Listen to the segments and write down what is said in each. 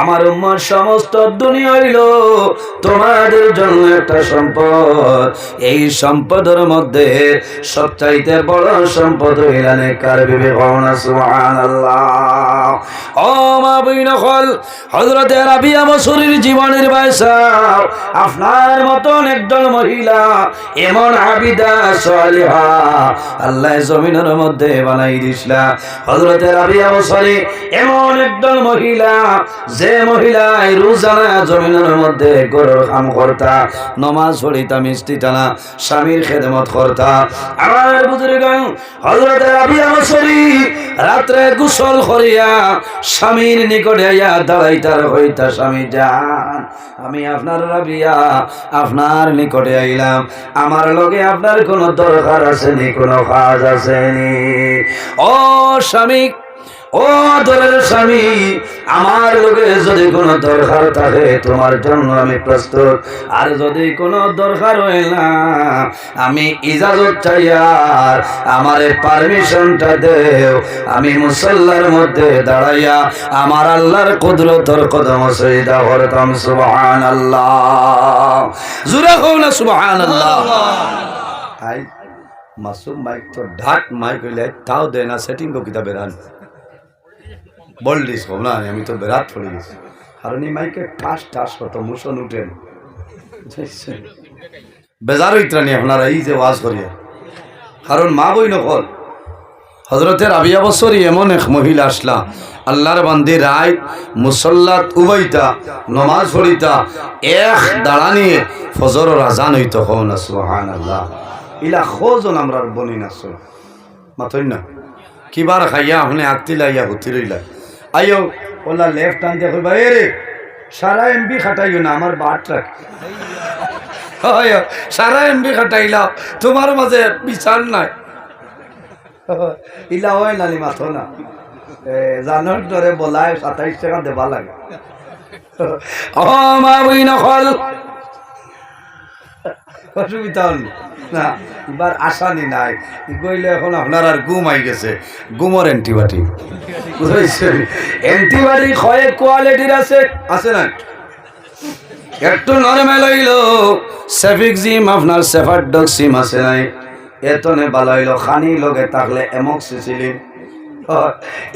আমার উম্মার সমস্ত দুনিয়া হইল তোমাদের জন্য একটা সম্পদ। এই সম্পদের মধ্যে সবচাইতে বড় সম্পদ হইলানে কার মা বইন হল হযরতে রাবিয়া জীবনের আপনার মতন মহিলা, এমন আল্লাহ জমিনের মধ্যে বানাই দিছিলা। হযরতে রাবিয়া বসরি এমন একজন মহিলা, যে মহিলায় রোজানা জমিনের মধ্যে গরুর কাম করতা, নমাজ পড়িতা, মিষ্টি টানা, স্বামীর খেদমত করতা। আমার বুজুর্গান হযরতে রাবিয়া বসরি রাত্রে গোসল করিয়া স্বামীর নিকটে আইয়া দাঁড়াইতার হইতা স্বামী যান আমি আপনার রাবিয়া, আপনার নিকটে আইলাম। আমার লগে আপনার কোনো দরকার আসেনি, কোনো কাজ আসেনি। ও স্বামী ও আদরের স্বামী, আমার লোকে যদি কোনো দরকার থাকে, তোমার জন্য আমি প্রস্তুত। আর যদি কোনো দরকার হয় না, আমি ইজাজত চাই আর আমার পারমিশনটা দেও। আমি মুসল্লার মধ্যে দাঁড়াইয়া আমার আল্লাহর কুদরতর কদম সইদা হরতাম সুবহান আল্লাহ জুড়ে হোক না সুবহান আল্লাহ মাসুম মাইক তো ঢাক মাইক হইলে তাও দেয় না সেটিং কিতাবের আন বললিস কম না আমি তো বেরাত পড়ে গেছি। কারণ এই মাইকে ঠাস ঠাস কত, মুসন উঠেন বেজার হইত্রানি আপনারা, এই যে ওয়াজ করিয়া। কারণ মা বই নকল। হজরতের আবিয়া বছরই এমন এক মহিলা আসলা, আল্লাহর বান্দি রায় মুসল্লাত উবাইতা, নমাজ পড়িতা, এক দাঁড়া নিয়ে ফজর রাজান হইত হন সুহান আল্লাহ ইলা খোঁজন আমরা বনি না মাথই না। কিবার খাইয়া, আপনি আত্মি লাইয়া হুতি রইলা। আইও ওলা লেফট টান দিয়ে কইবা এ রে সারা এমবি খাটাইও না, আমার বাট রাখ সারা এমবি খাটাইলাও তোমার মাঝে বিচার নাই। ইলা হয় নালি মাথ না। জানোর দরে বলায় সাতাইশ টাকা দেবা লাগে। ও মা বই নকল অসুবিধা হল না। এবার আসানি নাই। গইলে এখন আপনার আর গুম আই গেছে। গুমর অ্যান্টিবায়োটিক বুঝেছেন অ্যান্টিবায়োটিক কয়েক কোয়ালিটির আছে। আছে না একটু নরমাল হইল। সেফিক জিম আপনার সেফারডক সিম আছে নাই। এতনে ভালো হইল। খানি লগে থাকলে এমক্সিসিলিন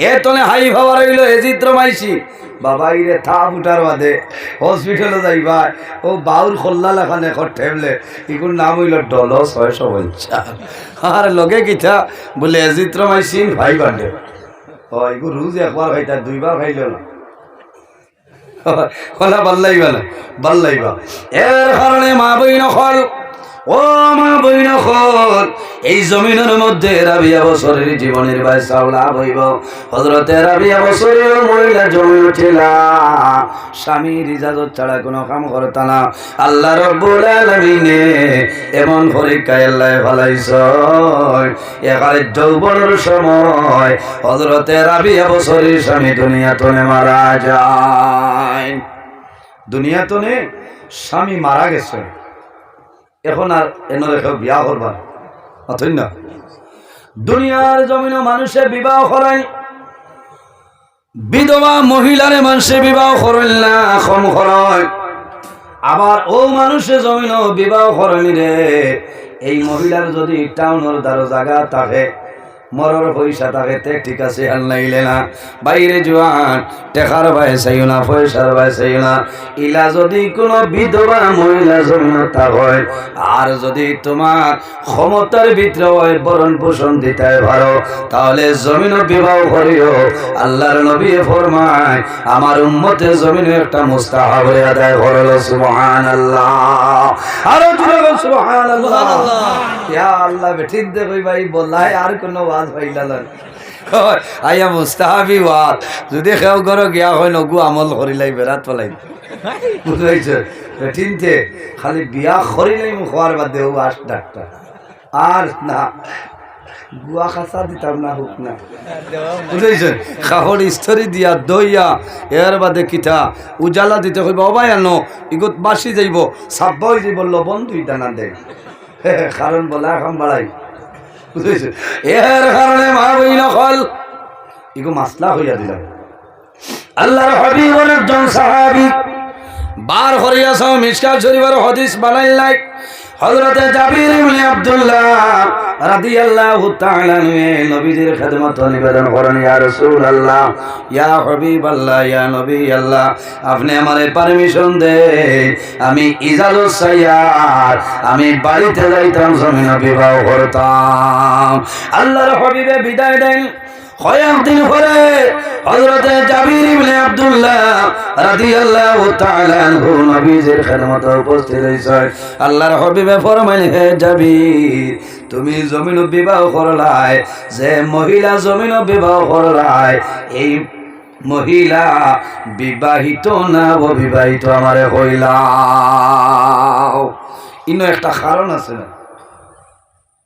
এতনে হাই ভাবার হইল এজিত্রমাইসি বাবা ইরে থা ফুটার বাদে হসপিটালে যাইবা ও বাউর খোল্লা লেখানে এখন ঠেবলে ইগুর নাম হইল ডল ছয়শো পঞ্চাশ আর লগে কিথা বলে এজিত্রমাইসিন ভাই বান্ধে ও ইগুর রোজ একবার খাইতা দুইবার খাইল না কলা ভালো লাগবা না ভালো লাগবা এর কারণে মা বই নকল ও মা বই নকল এই জমিনের মধ্যে রাবিয়া বছরের জীবনের বায়সা লাভ হইব। হজরতে রাবিয়া বছরের মহিলা জমি উঠিলা স্বামীর ইজাজত ছাড়া কোনো কাম করতা না। আল্লাহ রব্বুল আলামিনে এমন পরীক্ষায় আল্লাহ ফলাইছ একালে যৌবনের সময় হজরতে রাবিয়া বছরের স্বামী দুনিয়া তনে মারা যায়। দুনিয়া তনে স্বামী মারা গেছে। এখন আর এনে রেখে বিয়া করবার অথই না। দুনিয়ার জমিন মানুষে বিবাহ করায়, বিধবা মহিলারে মানুষে বিবাহ করেন না, কম করায়। আবার ও মানুষে জমিন বিবাহ করেনি রে। এই মহিলার যদি টাউনের দ্বারো জায়গা থাকে মরর পয়সা থাকে ঠিক আছে আর নাইলে না। বাইরে জোয়ান টেকার ভাই চাইও না পয়সার ভাই চাইও না। ইলা যদি কোনো বিধবা মহিলা জমিনতা হয় আর যদি তোমার ক্ষমতার ভিতরে হয় বরণ পোষণ দিতে পারো তাহলে জমিন বিবাহ করিও। আল্লাহর নবী ফরমায় আমার উম্মতে জমিনে একটা মুস্তাহাব আদায় করল সুবহান আল্লাহ আরও সুবহান আল্লাহ ইয়া আল্লাহ বেঠিক দে ভাই বলাই আর কোনো না আইয়া মুস্তাহাবি ওয়াজ যদি কেউ ঘর গিয়া হয়, নগু আমল করিলাই বেড়াত পলাই বুঝাইছে বেঠিনতে খালি বিয়া করিলাই মুখ হওয়ার বাদে ও আস ডাক্তার আর না গুয়া দিয়া দইয়া এর বাদে কিতা। উজালা দিতে হইব অবাই আনো, ইগত বাসি যাইব সাব্বা হয়ে যাইব, লবণ দুইটা না দেয় কারণ বলা এখন বাড়াই এর কারণে মা বই নকল ইগো মাসলা হইয়া দিলাম আল্লাহর হাবিব অনেকজন সাহাবি। বার হরিয়াছ মিসকাল শরীফের হাদিস বানাইলাই হযরতে জাবির ইবনে আব্দুল্লাহ রাদিয়াল্লাহু তাআলা নবীজির খেদমত নিবেদন করেন, ইয়া রাসূলুল্লাহ, ইয়া হাবিবাল্লাহ, ইয়া নবী আল্লাহ আপনি আমারে পারমিশন দে আমি ইজাজত সাইয়ার আমি বাড়িতে যাইতাম, জমিন বিবাহ করতাম। আল্লাহর হাবিবে বিদায় দেন। কয়েকদিন পরে হযরতে জাবির ইবনে আব্দুল্লাহ রাদিয়াল্লাহু তাআলা আনহু নবীজির খেদমতে উপস্থিত হইছে। আল্লাহর হাবিবে ফরমাইল, হে জাবির, তুমি জমিন বিবাহ করলাই, যে মহিলা জমিন বিবাহ করলাই, এই মহিলা বিবাহিত না অবিবাহিত আমারে হইলাও? ইনো একটা কারণ আছে না?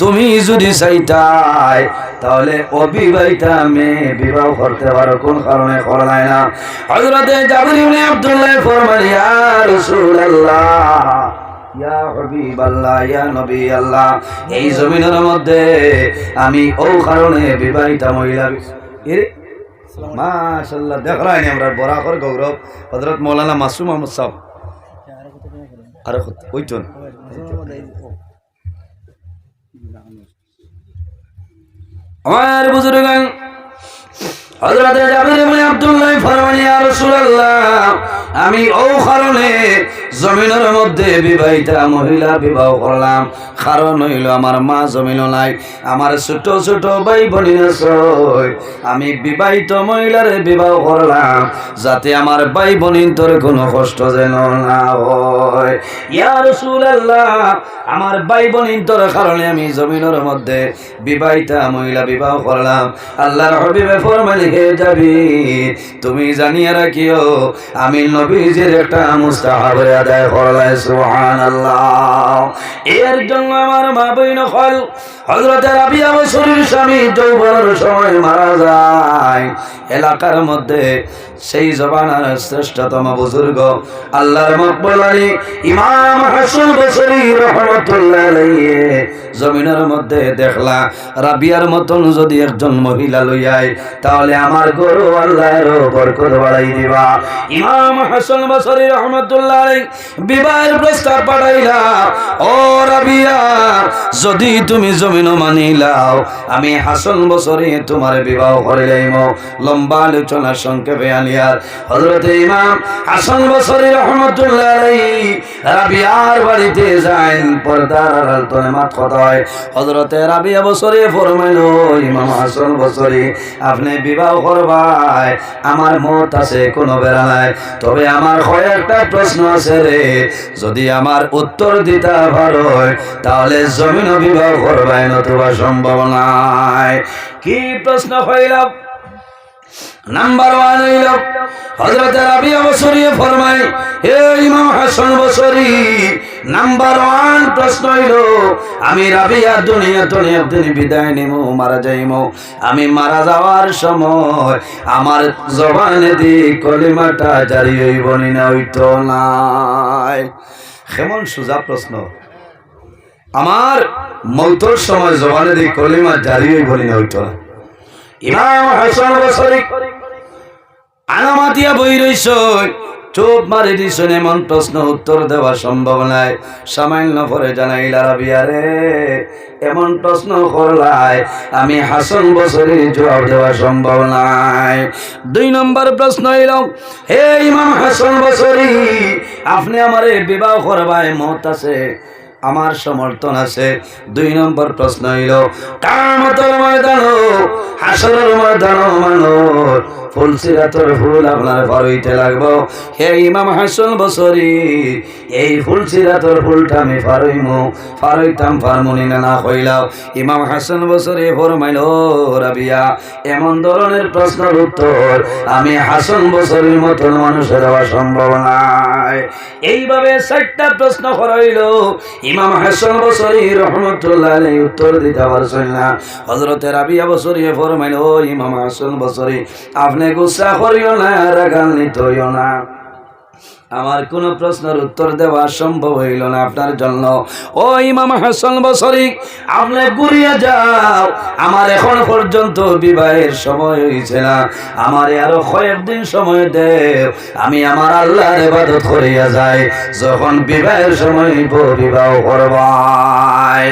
তুমি যদি চাইতাই, তাহলে অবিবাহিতা মেয়ে বিবাহ করতে পারো। কোন কারণে? করলাই না। হযরতে জাবির আব্দুল্লাহ ফরমান ইয়া রাসূলুল্লাহ এই জমিনের মধ্যে আমি ও কারণে বিবাহিতা মহিলা এরে, মাশাআল্লাহ দেখলাই আমরা বরাকর গৌরব, হযরত মৌলানা মাসুম আহমদ সাহেব। আর ওইজন। আমার বুজুর্গ হযরত জাবির ইবনে আব্দুল্লাহ ফরমান ইয়া রাসূলুল্লাহ আমি ও কারণে জমিনের মধ্যে বিবাহিতা, মহিলা বিবাহ করলাম। কারণ হইল আমার মা জমিন নাই, আমার ছোট ছোট ভাই বোন আমি বিবাহিত মহিলারে বিবাহ করলাম, যাতে আমার ভাই বোনিন তোর কোনো কষ্ট যেন না হয়। ইয়া রাসূলুল্লাহ, আমার ভাই বোনিন তোর কারণে আমি জমিনের মধ্যে বিবাহিতা মহিলা বিবাহ করলাম। আল্লাহর হবিবে ফরমালি হে যাবি তুমি জানিয়ে রাখিও, আমি নবীজির একটা মুস্তাহাবের আদায় করলাই সুবহানাল্লাহ। এর জন্য আমার মা বই নকল হযরতে রাবিয়া বছরের স্বামী যৌবনের সময় মারা যায়। এলাকার মধ্যে সেই জবানার শ্রেষ্ঠতম বুজুর্গ আল্লাহর মকবুল ইমাম হাসান বসরি রহমাতুল্লাহ জমিনের মধ্যে দেখলা, রাবিয়ার মতন যদি একজন মহিলা লইয়াই তাহলে আমার গরু আল্লাহর বরকত বাড়াই দিবা। ইমাম হাসান বসরি রহমাতুল্লাহ বিবাহের প্রস্তাব পাঠাইলা। ও রাবিয়া, যদি তুমি জমিন মানিলাও আমি হাসান বসরি তোমার বিবাহ করে যাইম লম্বা আলোচনা সংক্ষেপে আলিয়ার হযরত ইমাম হাসান বসরি রহমাতুল্লাহ রাবিয়ার বাড়িতে যাইন, পর্দার আড়াল মাত কথা হয় হযরতে রাবিয়া বসরি ফরমাইল, ইমাম হাসান বসরি আপনি বিবাহ করবাই, আমার মত আছে, কোনো বেড়া নাই। তবে আমার কয়েকটা প্রশ্ন আছে রে, যদি আমার উত্তর দিতে ভালো তাহলে জমিন বিবাহ করবাই নতুবা সম্ভব নাই। কি প্রশ্ন হইল? নাম্বার ওয়ান হইল হজরত আবি বসরি ফরমাই হে ইমাম হাসান বসরি নাম্বার ওয়ান প্রশ্ন হইল, আমি রাবিয়া দুনিয়া দুনিয়া দিন বিদায় নিমু, মারা যাইমু। আমি মারা যাওয়ার সময় আমার জবানে দি কলিমাটা জারি হইব না হইতো নাই। কেমন সোজা প্রশ্ন, আমার মৌতর সময় জবানে দি কলিমা জারি হইব না হইতো না ইমাম হাসান বসরি, আনামাতিয়া বই রইছ চোপ মারি দিছন এমন প্রশ্ন উত্তর দেওয়া সম্ভব নাই। সামান্য পরে জানাইলা রাবিয়ারে এমন প্রশ্ন করলাই, আমি হাসন বছরে জবাব দেওয়া সম্ভব নাই। দুই নম্বর প্রশ্ন এল হে ইমাম হাসন বছরি আপনি আমারে বিবাহ করবায় মত আছে, আমার সমর্থন আছে। দুই নম্বর প্রশ্ন হইল, কামতর ময়দান হাসরের ময়দান মানুষ ফুলসিরাতর ফুল আপনার ফারইতে লাগবো। হে ইমাম হাসান বসরি, এই ফুলসিরাতর ফুলটা আমি ফারইমু ফারইতাম ফারমুনি না হইলাও ইমাম হাসান বসরি ফরমাইল, রাবিয়া, এমন ধরনের প্রশ্নের উত্তর আমি হাসান বসরির মতন মানুষের দেওয়া সম্ভব নাই। এইভাবে চারটা প্রশ্ন করাইল। ইমাম হাসান বসরি রহমতুল্লাহ উত্তর দিতে পারছেন না। হজরতে রাবিয়া বসরি ফরমাইল, ইমাম হাসান বসরি, আপনি গুসা করিও না রাগান্বিত হইও না। আমার কোন প্রশ্নের উত্তর দেওয়া সম্ভব হইল না আপনার জন্য। ও ইমাম হাসান বসরি, আপনি ঘুরিয়ে যাও। আমার এখন পর্যন্ত বিবাহের সময় হয়েছে না। আমার আরও কয়েকদিন সময় দে আমি আমার আল্লাহর ইবাদত করিয়া যাই। যখন বিবাহের সময় বিবাহ করবাই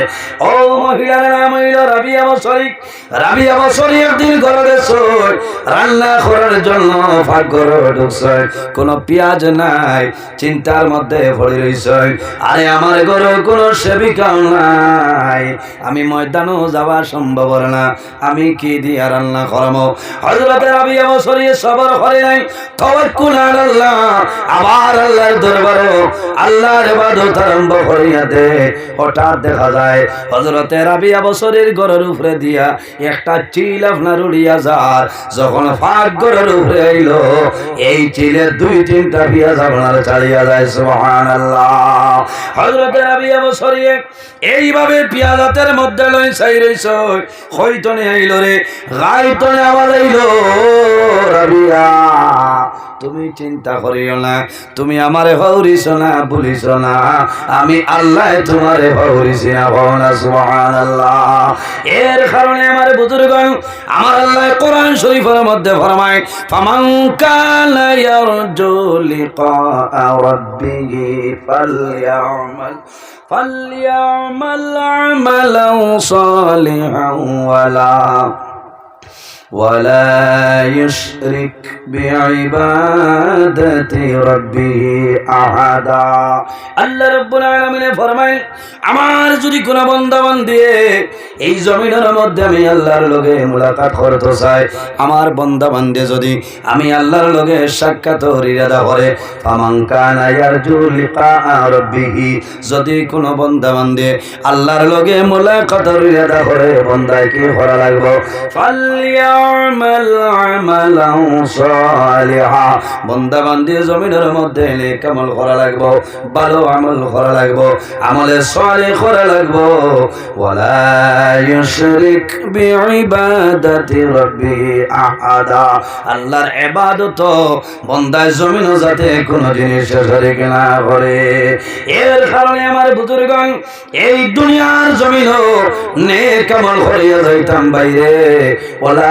ও মহিলার নাম হইল রাবিয়া বসরি। রাবিয়া বসরি একদিন ঘরে গেছো। রান্না করার জন্য ঘরে ঢুকছে। কোনো পেঁয়াজ নাই, চিন্তার মধ্যে পড়ে রইছে আরে আমার ঘরে কোনো সেবিকাও নাই। আমি ময়দানও যাওয়া সম্ভব না। আমি কি দিয়া রান্না করামো? হজরতের আবি অবসরে সবর করে নাই। আল্লাহ আবার আল্লাহর দরবারে আল্লাহর আরম্ভ হঠাৎ দেখা যায় হজরতের আবি অবসরের ঘরের উপরে দিয়া একটা চিল আপনার উড়িয়া যার। যখন ফাঁক ঘরের উপরে আইলো, এই চিলের দুই তিনটা পিয়াজ আপনার চালিয়া যায়, সুবহানাল্লাহ। হযরতের আবি অবসরে এইভাবে পিয়াজাতের মধ্যে লই চাই রইছ হইতনে আইল রে গাইতনে আবার আইল, রাবিয়া। তুমি চিন্তা করিও না, তুমি আমারে হৌরিস না বলিস না। আমি আল্লাহ তোমারে হৌরিস না ভাবনা সুহান আল্লাহ এর কারণে আমার বুজুর্গ, আমার আল্লাহ কোরআন শরীফের মধ্যে ফরমায়, ফামান কালা ইয়ারজু লিকা রাব্বিহি ফালইয়ামাল ফালইয়ামাল আমালান ওয়ালা ولا يشرك بعبادة ربه أحدا আল্লাহ রব্বুল আলামিনে ফরমায় আমার যদি কোনো বান্দা বান্দি এই জমিনের মধ্যে আমি আল্লাহর লগে মুলাকাত করতে চাই আমার বান্দা বান্দি যদি আমি আল্লাহর লগে সাক্ষাৎ ইরাদা করে ফামান কানা ইয়ারজু লিকা রাব্বিহি যদি কোনো বান্দা বান্দি আল্লাহর লগে মুলাকাত ইরাদা করে বান্দায় কি করা লাগবে বান্দা বান্দি জমিনের মধ্যে নেক আমল করা লাগবে, ভালো আমল করা আমলে করা আল্লাহর ইবাদত বান্দায় জমিনও যাতে কোনো জিনিস শরীক না করে এর কারণে আমার বুজুর্গণ, এই দুনিয়ার জমিনও নেক আমল করিয়া যাইতাম বাইরে। ওলা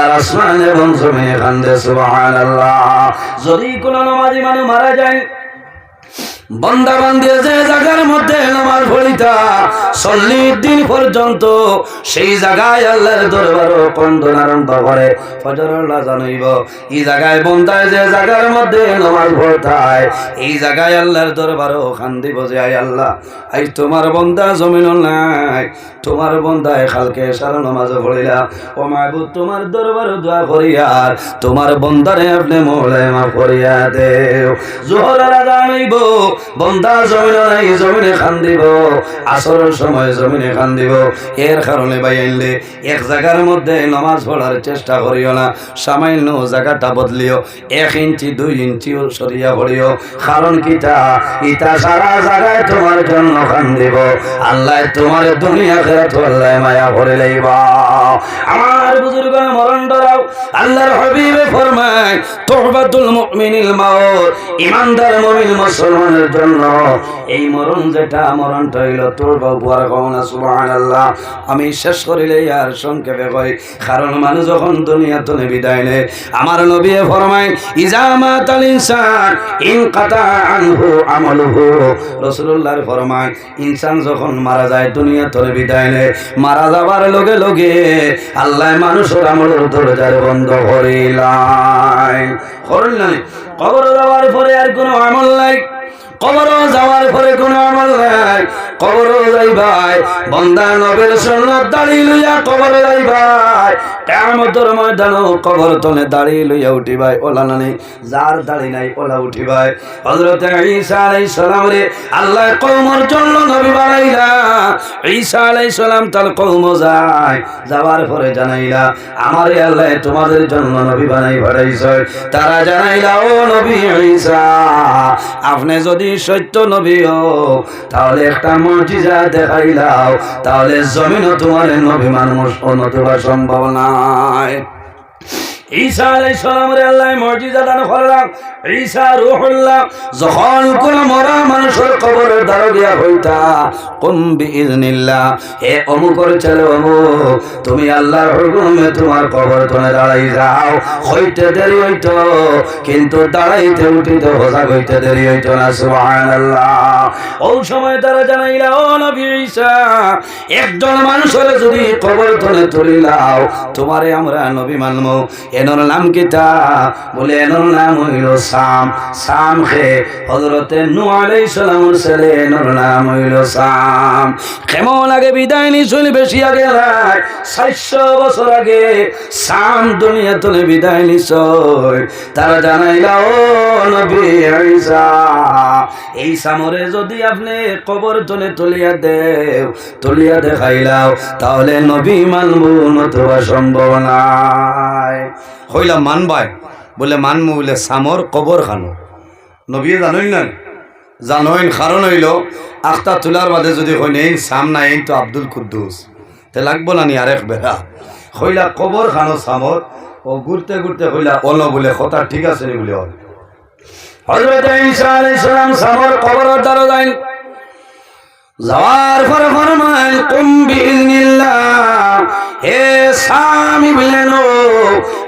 আসমান এবং জমিনে খান্দে সুবহানাল্লাহ। যদি কোনো নমাজি মানুষ মারা যায় বন্দা বান্দিয়ে যে জায়গার মধ্যে নামাজ পড়িতা চল্লিশ দিন পর্যন্ত সেই জায়গায় আল্লাহর দরবার কন্দন আরম্ভ করে। ফজরের জানাইব, এই জায়গায় বন্দায় যে জায়গার মধ্যে নামাজ পড়তায় এই জায়গায় আল্লাহর দরবার খান দিব যে, আয় আল্লাহ আই তোমার বন্দা জমিন নাই, তোমার বন্দায় খালকে সারা নামাজ পড়িলা। ও মাহবুব, তোমার দরবার দোয়া করিয়ার তোমার বন্দারে আপনি মোলে মা করিয়া দেও। জোহরের জানাইব বন্দা জমিনে নাই, জমিনে খান দিব। আসরের সময় জমিনে খান দিব। এর কারণে ভাই আনলে এক জায়গার মধ্যে নামাজ পড়ার চেষ্টা করিও না, সামান্য জায়গাটা বদলিও। এক ইঞ্চি, দুই ইঞ্চি সরিয়া পড়িও। কারণ কিটা? ইটা সারা জায়গায় তোমার জন্য খান দিব। আল্লাহ তোমার দুনিয়া খেরাত আল্লাহ মায়া করে লইবা। আমার বুজুর্গ মরণ ডরাও আল্লাহর হবিবে ফরমায়, তোহবাতুল মুমিনিল মাউত, ইমানদার মুমিন মুসলমানের জন্য এই মরণ যেটা, মরণটা হইল তোর বাবুয়ার কমনা সুবহানাল্লাহ। আমি শেষ করিলে আর সংক্ষেপে কই, কারণ মানুষ যখন দুনিয়া তনে বিদায় নেয়। আমার নবী ফরমায় ইজামা তাল ইনসান, ইন কাতা আনহু আমলুহু। রাসূলুল্লাহর ফরমায়, ইনসান যখন মারা যায় দুনিয়া তনে বিদায় নেয়। মারা যাবার লগে লগে আল্লাহ মানুষের আমলের দরজার বন্ধ করিলাই করল না। কবর যাওয়ার পরে আর কোনো আমল নাই। কবর যাওয়ার পরে কোনো আমল নাই। কবর যাইবাই বন্দা নবের দাঁড়িয়ে লইয়া কবর যাইবাই কেমতর ময়দান কবর দাঁড়িয়ে লইয়া উঠিবাই ওলা নানি, যার দাড়ি নাই, ওলা উঠিবাই হযরত ঈসা আলাইহিস সালাম রে, আল্লাহ কওমর জন্য নবী বানাইলা। আলাইহিস সালাম তার কওম যায়, যাওয়ার পরে জানাইলা, আমারে আল্লাহ তোমাদের জন্য নবী বানাই বাড়াইছে তারা জানাইলা, ও নবী ঈসা, আপনি যদি সত্য নবী তাহলে একটা মর্জিজা দেখাইলাও। তাহলে জমিন তোমার নবী মানুষ অনতবা সম্ভব নয়। তুমি আল্লাহর হুকুমে তোমার কবর দাঁড়াই যাও। হইতে দেরি হইত, কিন্তু দাঁড়াইতে উঠিতে হোসা হইতে দেরি হইত না, সুবহানাল্লাহ। ওই সময় তারা জানাইলা একজন মানুষের যদি কবর তনে তুলিলাও, তোমারে আমরা নবী মানবো এনর নাম কিতা? বলে, এনর নাম হইল সাম। সাম খে হজরতে নু আলাইহিস সালামের ছেলে এনর নাম হইল সাম। কেমন আগে বিদায় নিছিল বেশি আগে নাই, চারশো বছর আগে সাম দুনিয়া তুলে বিদায় নিছ তারা জানাইলা, ও নবী ঈসা, এই সামরে যদি আপনি কবর তুলে তুলিয়া দেও, তুলিয়া দেখাইলাও, তাহলে নবী মানবো নতুবা সম্ভব নাই। হইলাম মানবাই, বলে মানবো বলে সামর কবর খানো। নবী জানোই না জানোইন কারণ হইল। আখতা তোলার বাদে যদি হয় নেই, সাম নাই, এই তো আব্দুল কুদ্দুস। তে লাগবো না নি আরেক বেড়া? হইলা কবর খানো সামর, ও ঘুরতে ঘুরতে হইলা অল বলে, কথা ঠিক আছে নি বলে হজরত ঈসা আলাইহিস সালাম সামর কবরের দ্বারা যাইন যাওয়ার পরে কুম বিইজনিল্লাহ হে সামি বললেন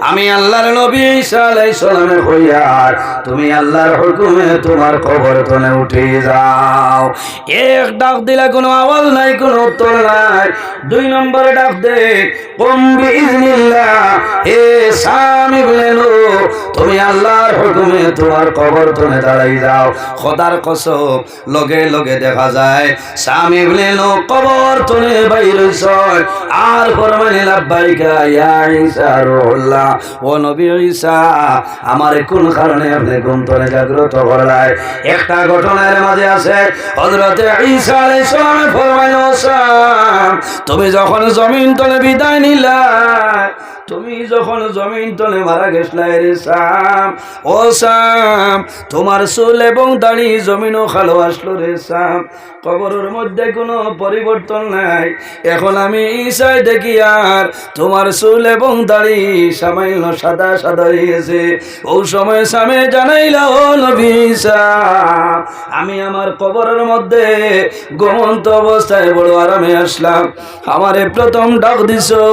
আমি আল্লাহর নবী সালামের হইয়ার তুমি আল্লাহর হুকুমে তোমার কবর তনে উঠে যাও। এক ডাক দিলে কোনো আওয়াজ নাই, কোনো উত্তর নাই। দুই নম্বরে ডাক দে, কুম বিইজনিল্লাহ হে সামি বললেন তুমি আল্লাহর হুকুমে তোমার কবর তনে দাঁড়াই যাও। খোদার কসম, লগে লগে দেখা যায় স্বামী বলেন কবর তনে বাইর আর ফরমানি লাব্বাইকা ইয়া ঈসা রুহুল্লাহ। ও নবী ঈসা, আমার কোন কারণে আপনি ঘুম তনে জাগ্রত করলাই একটা ঘটনার মাঝে আছে। হযরত ঈসা আলাইহিস সালাম ফরমাইল তুমি যখন জমিন তলে বিদায় নিলা তুমি যখন জমিন তলে মারা গেছলাই রে সাম, ও সাম, তোমার চুল এবং দাড়ি জমিনও খালো আসলো রে সাম। কবরের মধ্যে কোনো পরিবর্তন নাই। এখন আমি ঈশায় দেখি আর তোমার চুল এবং দাড়ি সামান্য সাদা সাদা হয়েছে ও সময় সামে জানাইলা নবী ঈসা আমি আমার কবরের মধ্যে ঘুমন্ত অবস্থায় বড় আরামে আসলাম। আমারে প্রথম ডাক দিছো।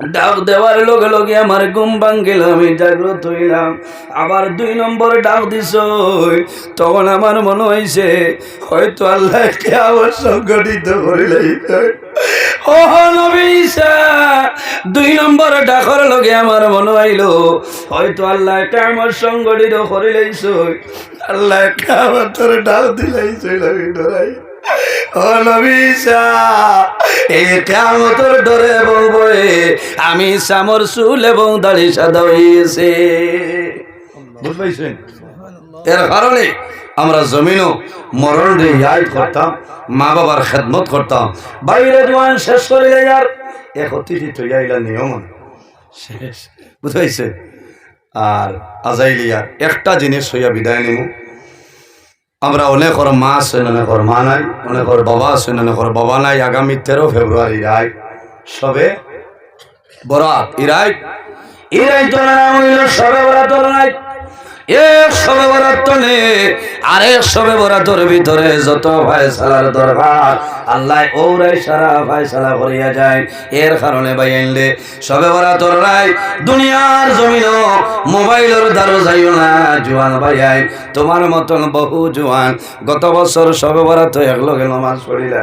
ডাক দেওয়ার লগে লগে আমার ঘুম ভাঙ্গিল আমি জাগ্রত হইলাম। আবার দুই নম্বর ডাক দিস তখন আমার মনে হয়েছে হয়তো আল্লাহকে আবার সংগঠিত করিলে দুই নম্বর ডাকর লগে আমার মনে হইল, হয়তো আল্লাহকে আমার সংগঠিত করিলেইছ আল্লাহকে আমার তোর ডাক দিলাইছ আমি ডরে সামর চুল এবং দাড়ি সাদা হয়েছে এর কারণে আমরা জমিনও মরণ দিয়ে করতাম মা বাবার খেদমত করতাম। বাইরে জোয়ান শেষ করে যার এক তৈরি আইলা নিয়ম। শেষ। বুঝাইছে আর আজাইলিয়া একটা জিনিস হইয়া বিদায় নিমু। আমরা অনেক অনেকর মা আছেন অনেকর মা নাই, অনেক অনেকর বাবা আছেন অনেকর বাবা নাই। আগামী তেরো ফেব্রুয়ারি, রায় সবে বরাত ইরাই ইরাই তোলা সবে বরাত নাই এক সবে বরাত নে আরেক সবে বরাতর ভিতরে যত ফায়সালার দরকার আল্লাহ ওরাই সারা ফায়সালা করিয়া যায়। এর কারণে ভাই আইনলে সবে বরাতর রাই দুনিয়ার জমিন মোবাইলের দ্বারো যাইও না, জোয়ান ভাই আই তোমার মতন বহু জোয়ান গত বছর সবে বরাত একলগে নমাজ পড়িলা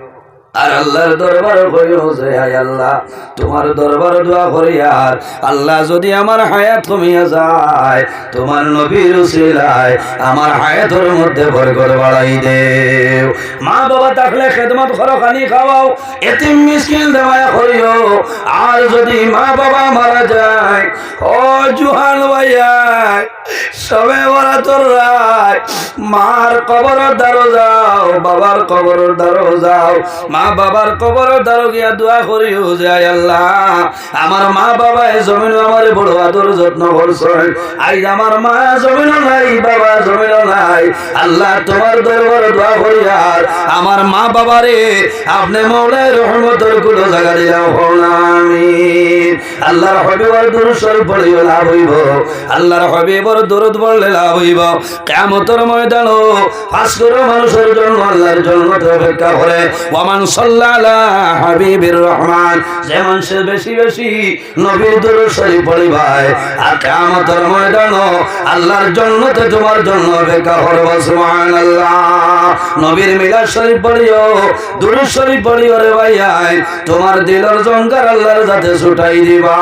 আর আল্লাহর দরবার করিও যে, হায় আল্লাহ, তোমার দরবার দোয়া করি আর আল্লাহ যদি আমার হায়াত কমিয়া যায়, তোমার নবীর উসিলায় আমার হায়াতের মধ্যে বরকত বাড়াই দেও। মা বাবা থাকলে খেদমত করো, খানি খাওয়াও, এতিম মিসকিন দেওয়া করিও। আর যদি মা বাবা মারা যায়, ও জুহান ভাইয়া, সবে বরা তোর মার কবর দ্বারো যাও বাবার কবর দ্বারো যাও মা বাবার কবর দ্বারো গিয়া দোয়া করিও যায় আল্লাহ। আমার মা বাবা জমিন আমার বড় আদর যত্ন করছেন। আজ আমার মা জমিন নাই, বাবা জমিন নাই। আল্লাহ তোমার দরবার দোয়া করি আর আমার মা বাবারে আপনি মৌলাই রহমতেরগুলো জায়গা দিলাম আমিন। আল্লাহর হবিবর দুরুসর পড়িও, লাভ হইব। আল্লাহর হবিবর দরুদ পড়লে লাভ হইব। কেমতর ময়দান পাঁচ করে মানুষের জন্য আল্লাহর জন্য অপেক্ষা করে। ওমান সাল্লাল্লাহ হাবিবির রহমান আল্লাহর তোমার জন্য নবীর মিলাদ শরীফ পড়িও, দুরুদ শরীফ পড়িও রে ভাই তোমার দিলর জঙ্গার আল্লাহর যাতে ছুটাই দিবা।